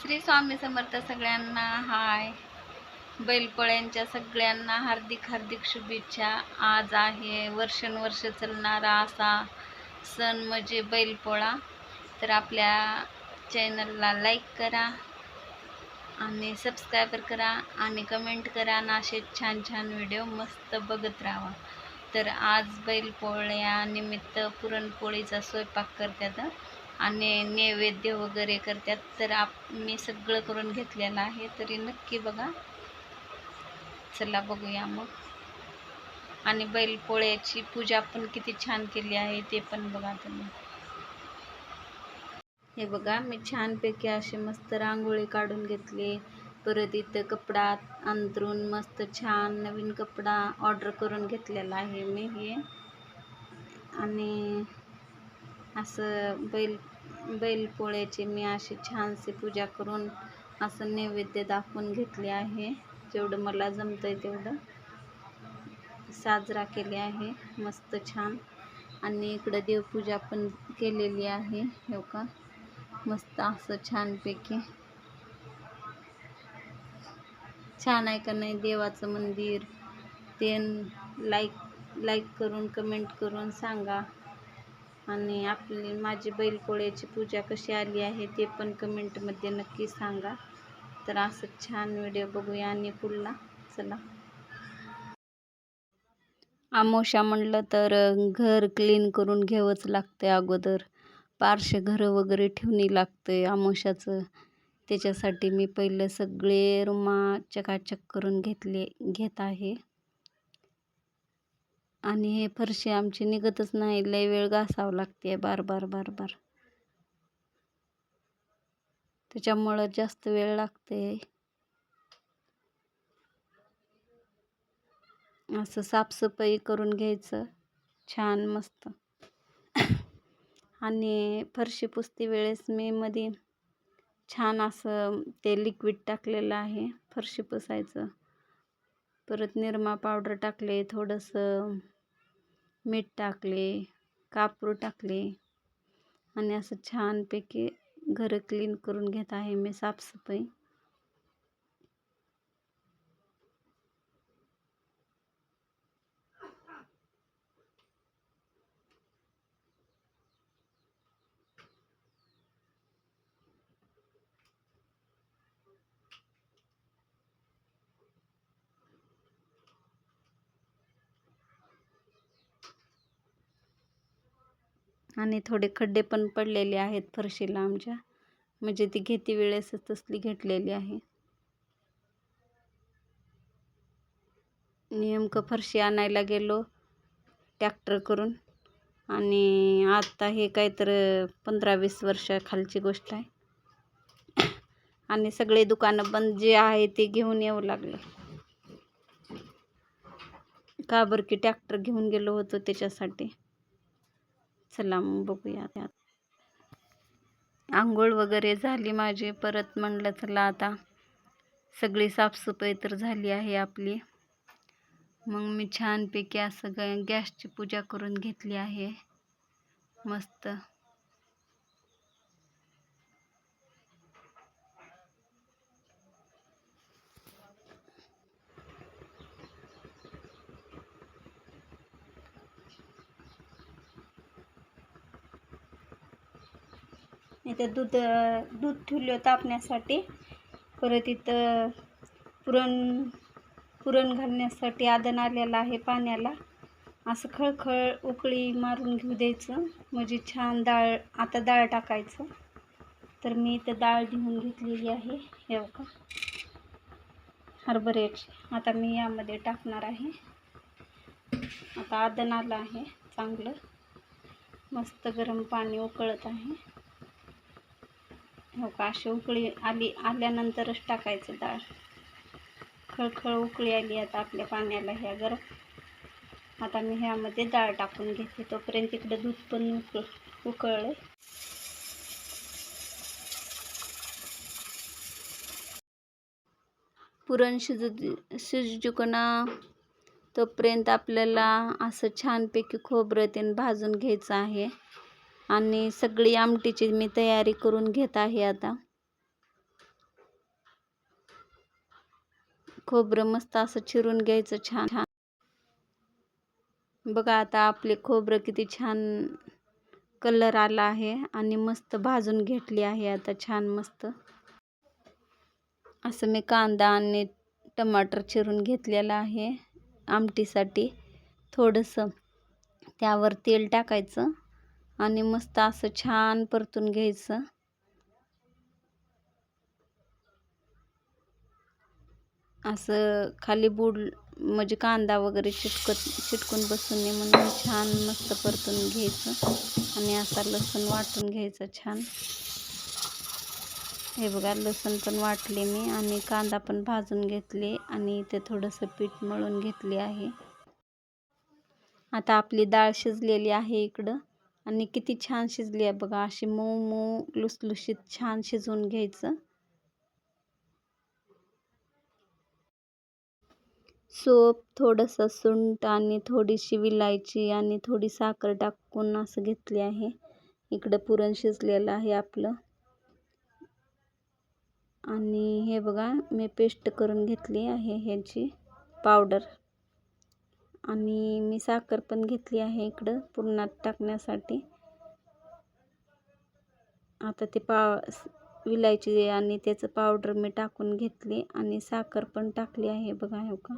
श्री स्वामी समर्थ सगळ्यांना हाय. बैलपोळ्यांच्या सगळ्यांना हार्दिक हार्दिक शुभेच्छा. आज आहे वर्षानुवर्ष चालणारा असा सण म्हणजे बैलपोळा. तर आपल्या चॅनलला लाईक करा आणि सबस्क्रायबर करा आणि कमेंट करा आणि असे छान छान व्हिडिओ मस्त बघत राहा. तर आज बैलपोळ्यानिमित्त पुरणपोळीचा स्वयंपाक करतात. आणि नैवेद्य वगैरे करतात तर आप मी सगळं करून घेतलेलं आहे. तरी नक्की बघा. चला बघूया मग. आणि बैलपोळ्याची पूजा पण किती छान केली आहे ते पण बघा तुम्ही. हे बघा मी छानपैकी असे मस्त रांगोळी काढून घेतली. परत इथं कपडा अंतरून मस्त छान नवीन कपडा ऑर्डर करून घेतलेला आहे मी हे. आणि असं बैल बैलपोळ्याची मी अशी छानशी पूजा करून असं नैवेद्य दाखवून घेतले आहे. जेवढं मला जमतं आहे तेवढं साजरा केले आहे. मस्त छान. आणि इकडं देवपूजा पण केलेली आहे. हो का? मस्त असं छानपैकी. छान आहे का नाही? देवाचं मंदिर. ते लाईक लाईक करून कमेंट करून सांगा. आणि आपली माझी बैलपोळ्याची पूजा कशी आली आहे ते पण कमेंटमध्ये नक्की सांगा. तर असं छान व्हिडिओ बघूया आणि पुढला. चला. आमोशा म्हणलं तर घर क्लीन करून घ्यावंच लागते अगोदर. पारशे घरं वगैरे ठेवणी लागते आमोशाचं. त्याच्यासाठी मी पहिलं सगळे रुमा चकाचक करून घेतले घेत आहे. आणि हे फरशी आमची निघतच नाही. लय वेळ घासावं लागते बार बार बार बार. त्याच्यामुळं जास्त वेळ लागते. असं साफसफाई करून घ्यायचं. छान मस्त. आणि फरशी पुसती वेळेस मी मध्ये छान असं ते लिक्विड टाकलेलं आहे फरशी पुसायचं. परत निरमा पावडर टाकले थोडंसं मीठ टाकले कापूर टाकले आणि असं छानपैकी घरं क्लीन करून घेत आहे मी साफसफाई. आणि थोडे खड्डे पण पडलेले आहेत फरशीला आमच्या. म्हणजे ती घेती वेळेसच तसली घेतलेली आहे. नेमकं फरशी आणायला गेलो ट्रॅक्टर करून. आणि आता हे काय तर पंधरा वीस वर्षाखालची गोष्ट आहे. आणि सगळे दुकानं बंद जे आहे ते घेऊन येऊ लागले. का बरं की ट्रॅक्टर घेऊन गेलो होतो त्याच्यासाठी. चला मग बघूया. त्यात आंघोळ वगैरे झाली माझी परत म्हणलं चला आता सगळी साफसफाई तर झाली आहे आपली. मग मी छानपैकी असं ग गॅसची पूजा करून घेतली आहे. मस्त. इथं दूध दूध ठेवलं तापण्यासाठी परत इथं पुरण पुरण घालण्यासाठी आदन आलेलं आहे पाण्याला. असं खळखळ उकळी मारून घेऊ द्यायचं. म्हणजे छान डाळ आता डाळ टाकायचं. तर मी इथं डाळ घेऊन घेतलेली आहे. हे का हरभऱ्याची आता मी यामध्ये टाकणार आहे. आता आदन आलं आहे चांगलं. मस्त गरम पाणी उकळत आहे. हो का? अशी उकळी आली आल्यानंतरच टाकायचं डाळ. खळखळ उकळी आली आता आपल्या पाण्याला ह्या गरम. आता मी ह्यामध्ये डाळ टाकून घेते तोपर्यंत इकडे दूध पण उकळ उकळलं. पुरण शिजू शिजूकना तोपर्यंत आपल्याला असं छानपैकी खोबरं तेन भाजून घ्यायचं आहे. आणि सगळी आमटीची मी तयारी करून घेत आहे आता. खोबरं मस्त असं चिरून घ्यायचं छान. छान बघा आता आपले खोबरं किती छान कलर आला आहे आणि मस्त भाजून घेतली आहे आता छान मस्त. असं मी कांदा आणि टमाटर चिरून घेतलेला आहे आमटीसाठी. थोडंसं त्यावर तेल टाकायचं. आणि मस्त असं छान परतून घ्यायचं. असं खाली बुड म्हणजे कांदा वगैरे चिटकत चिटकून बसून नये म्हणून छान मस्त परतून घ्यायचं. आणि असा लसूण वाटून घ्यायचं छान. हे बघा लसूण पण वाटले मी आणि कांदा पण भाजून घेतले आणि ते थोडंसं पीठ मळून घेतले आहे. आता आपली डाळ शिजलेली आहे इकडं. आणि किती छान शिजली आहे बघा अशी मऊ मऊ लुसलुशीत छान शिजवून घ्यायचं. सोप थोडंसं सुंट आणि थोडीशी विलायची आणि थोडी साखर टाकून असं घेतली आहे. इकडं पुरण शिजलेलं आहे आपलं. आणि हे बघा मी पेस्ट करून घेतली आहे ह्याची पावडर आणि मी साखर पण घेतली आहे इकडं पुरणात टाकण्यासाठी. आता ते पा विलायची आणि त्याचं पावडर मी टाकून घेतली आणि साखर पण टाकली आहे बघा हो का?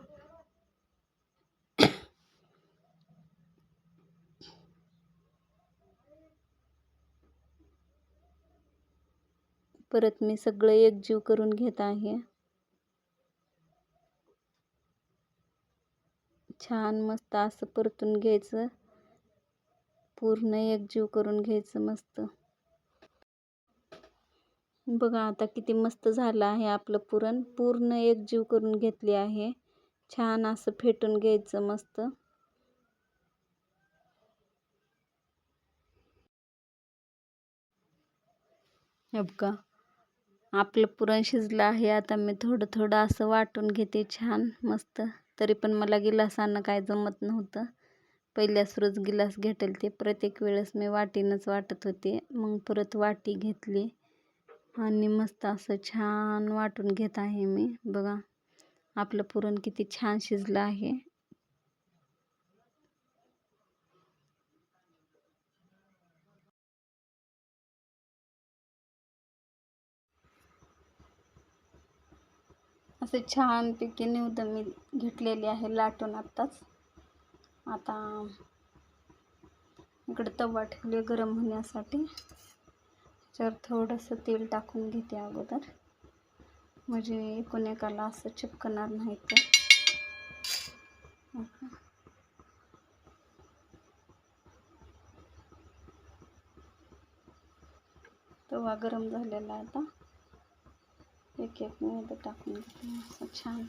परत मी सगळं एकजीव करून घेत आहे. छान मस्त असं परतून घ्यायचं. पूर्ण एकजीव करून घ्यायचं मस्त. बघा आता किती मस्त झालं आहे आपलं पुरण. पूर्ण एकजीव करून घेतली आहे. छान असं फेटून घ्यायचं मस्त. बघा. आपलं पुरण शिजलं आहे. आता मी थोडं थोडं असं वाटून घेते छान मस्त. तरी पण मला गिलासानं काय जमत नव्हतं. पहिल्याच रोज गिलास घेटेल ते. प्रत्येक वेळेस मी वाटीनंच वाटत होते. मग परत वाटी घेतली. आणि मस्त असं छान वाटून घेत आहे मी. बघा आपलं पुरण किती छान शिजलं आहे. असे छानपैकी निवद मी घेतलेली आहे लाटून आत्ताच. आता इकडे तवा ठेवले गरम होण्यासाठी. त्याच्यावर थोडंसं तेल टाकून घेते अगोदर. म्हणजे एकूण एकाला असं चिपकणार नाही तर तवा गरम झालेला आता. एक एक मिनिट टाकून घेते असं छान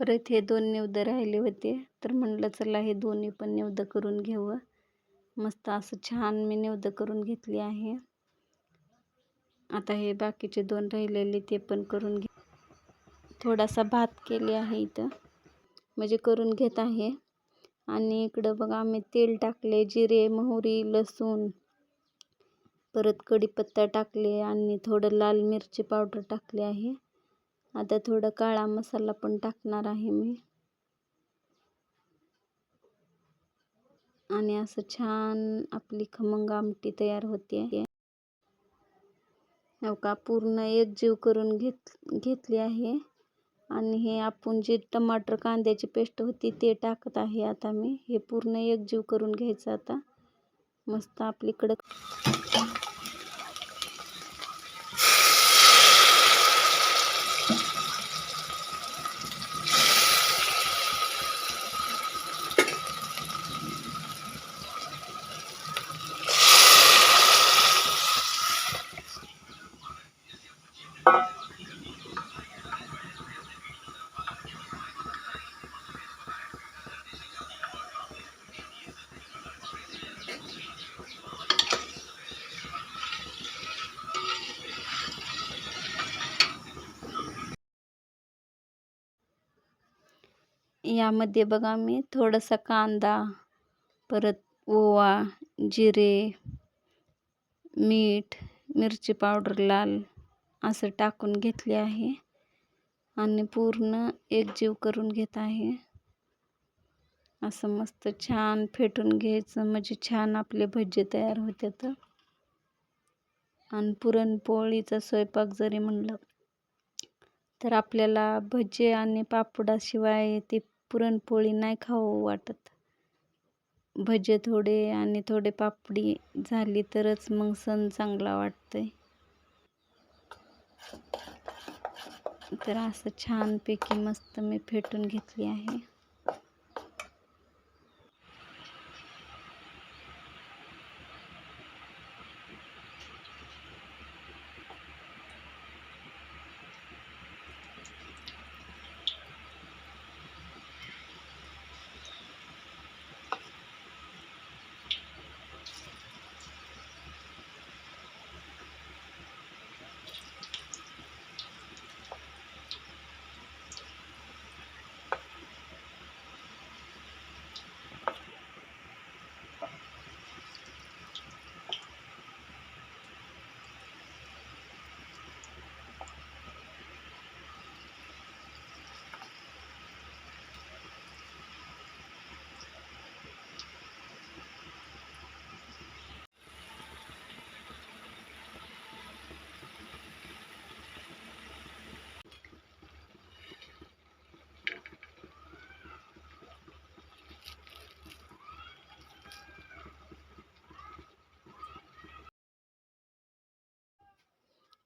परत हे दोन निवदं राहिले होते. तर म्हणलं चला हे दोन्ही पण निवदं करून घेऊ. मस्त असं छान मी निवदं करून घेतली आहे. आता हे बाकीचे दोन राहिलेले ते पण करून घे. थोडासा भात केले आहे इथं. म्हणजे करून घेत आहे. आणि इकडं बघा आम्ही तेल टाकले जिरे मोहरी लसूण. परत कढीपत्ता टाकले आणि थोडं लाल मिरची पावडर टाकले आहे. आता थोडं काळा मसाला पण टाकणार आहे मी. आणि असं छान आपली खमंग आमटी तयार होते हो का? पूर्ण एकजीव करून घेत घेतली आहे. आणि हे आपण जे टमाटर कांद्याची पेस्ट होती ते टाकत आहे आता मी. हे पूर्ण एकजीव करून घ्यायचं आता. मस्त आपली कडक यामध्ये बघा मी थोडासा कांदा परत ओवा जिरे मीठ मिरची पावडर लाल असं टाकून घेतले आहे. आणि पूर्ण एकजीव करून घेत आहे. असं मस्त छान फेटून घ्यायचं. म्हणजे छान आपले भजे तयार होतात. आणि पुरणपोळीचा स्वयंपाक जरी म्हणलं तर आपल्याला भजे आणि पापडाशिवाय ते पुरणपोळी नाही खाऊ वाटत. भजे थोडे आणि थोडे पापडी झाली तरच मग सण चांगला वाटतंय. तर असं छानपैकी मस्त मी फेटून घेतली आहे.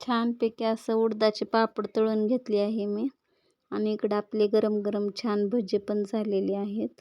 छानपैकी असं उडदाचे पापड तळून घेतले आहे मी. आणि इकडं आपले गरम गरम छान भजे पण झालेले आहेत.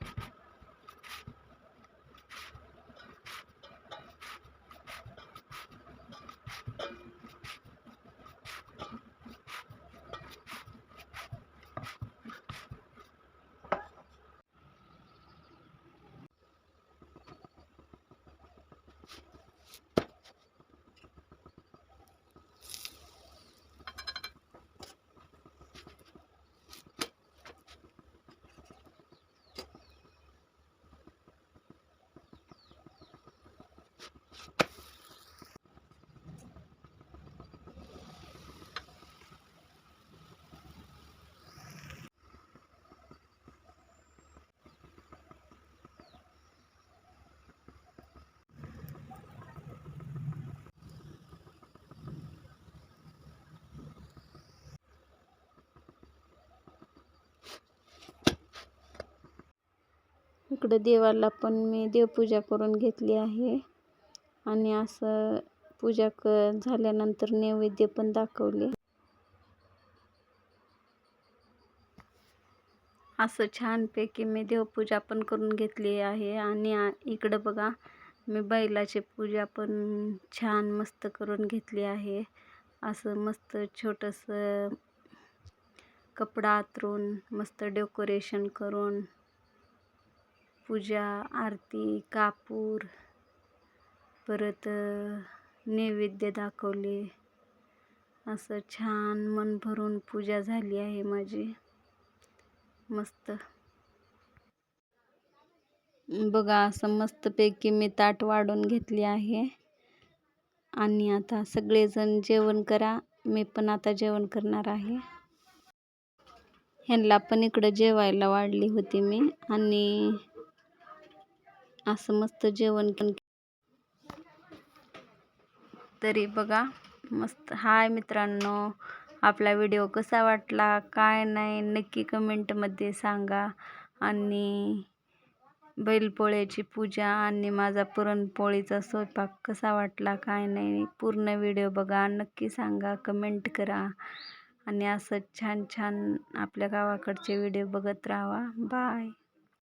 इकडं देवाला पण मी देवपूजा करून घेतली आहे. आणि असं पूजा क झाल्यानंतर नैवेद्य पण दाखवले. असं छानपैकी मी देवपूजा पण करून घेतली आहे. आणि इकडं बघा मी बैलाची पूजा पण छान मस्त करून घेतली आहे. असं मस्त छोटंसं कपडा आतरून मस्त डेकोरेशन करून पूजा आरती कापूर परत नैवेद्य दाखवले. असं छान मन भरून पूजा झाली आहे माझी. मस्त. बघा असं मस्तपैकी मी ताट वाढून घेतली आहे. आणि आता सगळेजण जेवण करा. मी पण आता जेवण करणार आहे. ह्यांना पण इकडं जेवायला वाढली होती मी. आणि असं मस्त जेवण पण तरी बघा मस्त. हाय मित्रांनो आपला व्हिडिओ कसा वाटला काय नाही नक्की कमेंटमध्ये सांगा. आणि बैलपोळ्याची पूजा आणि माझा पुरणपोळीचा स्वयंपाक कसा वाटला काय नाही पूर्ण व्हिडिओ बघा. नक्की सांगा कमेंट करा. आणि असं छान छान आपल्या गावाकडचे व्हिडिओ बघत राहा. बाय.